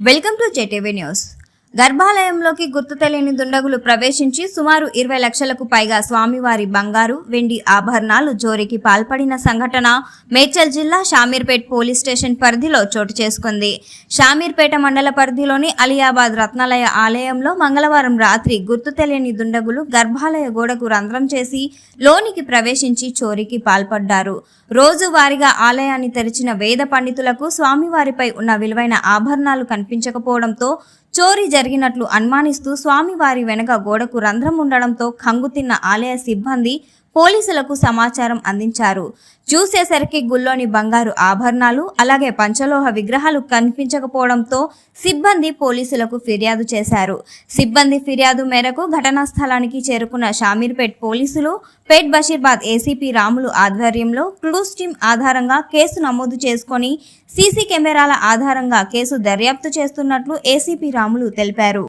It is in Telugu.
వెల్కమ్ టు జేటీవీ న్యూస్ గర్భాలయంలోకి గుర్తు తెలియని దుండగులు ప్రవేశించి సుమారు ఇరవై లక్షలకు పైగా స్వామివారి బంగారు వెండి ఆభరణాలు జోరికి పాల్పడిన సంఘటన మేడ్చల్ జిల్లా షామీర్పేట్ పోలీస్ స్టేషన్ పరిధిలో చోటు చేసుకుంది. షామీర్పేట మండల పరిధిలోని అలియాబాద్ రత్నాలయ ఆలయంలో మంగళవారం రాత్రి గుర్తు తెలియని దుండగులు గర్భాలయ గోడకు రంధ్రం చేసి లోనికి ప్రవేశించి చోరీకి పాల్పడ్డారు. రోజువారీగా ఆలయాన్ని తెరిచిన వేద పండితులకు స్వామివారిపై ఉన్న విలువైన ఆభరణాలు కనిపించకపోవడంతో చోరీ జరిగినట్లు అనుమానిస్తూ స్వామివారి వెనక గోడకు రంధ్రం ఉండడంతో కంగుతిన్న ఆలయ సిబ్బంది పోలీసులకు సమాచారం అందించారు. చూసేసరికి గుల్లోని బంగారు ఆభరణాలు అలాగే పంచలోహ విగ్రహాలు కనిపించకపోవడంతో సిబ్బంది పోలీసులకు ఫిర్యాదు చేశారు. సిబ్బంది ఫిర్యాదు మేరకు ఘటనా స్థలానికి చేరుకున్న షామీర్పేట్ పోలీసులు పేట్ బషీర్బాద్ ఏసీపీ రాములు ఆధ్వర్యంలో క్లూస్ టీమ్ ఆధారంగా కేసు నమోదు చేసుకొని సీసీ కెమెరాల ఆధారంగా కేసు దర్యాప్తు చేస్తున్నట్లు ఏసీపీ రాములు తెలిపారు.